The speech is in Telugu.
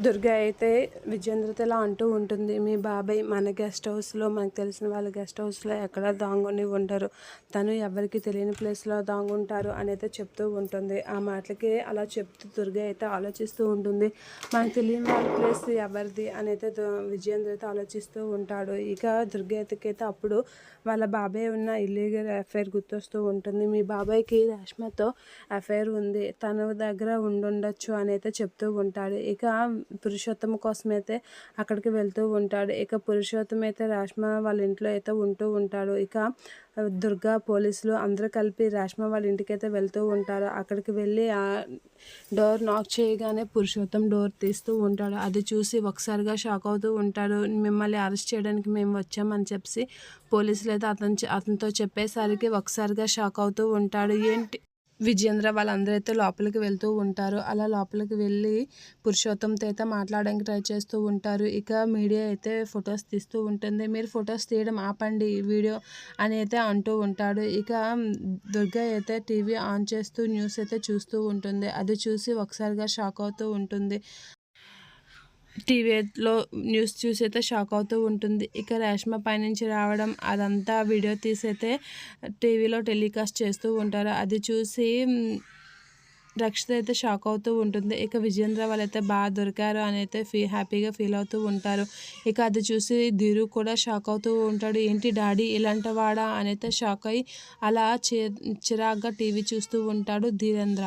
దుర్గా అయితే విజేంద్రతో ఇలా అంటూ ఉంటుంది. మీ బాబాయ్ మన గెస్ట్ హౌస్లో మనకు తెలిసిన వాళ్ళ గెస్ట్ హౌస్లో ఎక్కడ దాంగుని ఉండరు తను ఎవరికి తెలియని ప్లేస్లో దాంగుంటారు అని అయితే చెప్తూ ఉంటుంది. ఆ మాటలకి అలా చెప్తూ దుర్గా అయితే ఆలోచిస్తూ ఉంటుంది. మనకు తెలియని వాళ్ళ ప్లేస్ ఎవరిది? అని అయితే దు- అయితే ఆలోచిస్తూ ఉంటాడు. ఇక దుర్గా అయితే అప్పుడు వాళ్ళ బాబాయ్ ఉన్న ఇల్లీగల్ అఫైర్ గుర్తొస్తూ ఉంటుంది. మీ బాబాయ్కి రేష్మతో అఫైర్ ఉంది. తన దగ్గర ఉండుండొచ్చు అని అయితే చెప్తూ ఉంటాడు. ఇక పురుషోత్తమ కోసం అయితే అక్కడికి వెళ్తూ ఉంటాడు. ఇక పురుషోత్తమ అయితే రాష్మ వాళ్ళ ఇంట్లో అయితే ఉంటూ ఉంటాడు. ఇక దుర్గా పోలీసులు అందరూ కలిపి రాష్మ వాళ్ళ ఇంటికి అయితే వెళ్తూ ఉంటారు. అక్కడికి వెళ్ళి ఆ డోర్ నాక్ చేయగానే పురుషోత్తం డోర్ తీస్తూ ఉంటాడు. అది చూసి ఒకసారిగా షాక్ అవుతూ ఉంటాడు. మిమ్మల్ని అరెస్ట్ చేయడానికి మేము వచ్చామని చెప్పి పోలీసులు అయితే అతను అతనితో చెప్పేసరికి ఒకసారిగా షాక్ అవుతూ ఉంటాడు. ఏంటి విజేంద్ర వాళ్ళందరూ అయితే లోపలికి వెళ్తూ ఉంటారు. అలా లోపలికి వెళ్ళి పురుషోత్తంతో అయితే మాట్లాడడానికి ట్రై చేస్తూ ఉంటారు. ఇక మీడియా అయితే ఫొటోస్ తీస్తూ ఉంటుంది. మీరు ఫొటోస్ తీయడం ఆపండి వీడియో అని అయితే అంటూ ఉంటాడు. ఇక దుర్గా అయితే టీవీ ఆన్ చేస్తూ న్యూస్ అయితే చూస్తూ ఉంటుంది. అది చూసి ఒకసారిగా షాక్ అవుతూ ఉంటుంది. టీవీలో న్యూస్ చూసి అయితే షాక్ అవుతూ ఉంటుంది. ఇక రేష్మ పైనుంచి రావడం అదంతా వీడియో తీసి అయితే టీవీలో టెలికాస్ట్ చేస్తూ ఉంటారు. అది చూసి రక్షిత అయితే షాక్ అవుతూ ఉంటుంది. ఇక విజేంద్ర వాళ్ళైతే బాగా దొరికారు అని అయితే ఫీ హ్యాపీగా ఫీల్ అవుతూ ఉంటారు. ఇక అది చూసి ధీరు కూడా షాక్ అవుతూ ఉంటాడు. ఏంటి డాడీ ఇలాంటి వాడా? అని అయితే షాక్ అయ్యి అలా చి చిరాగ్గా టీవీ చూస్తూ ఉంటాడు ధీరేంద్ర.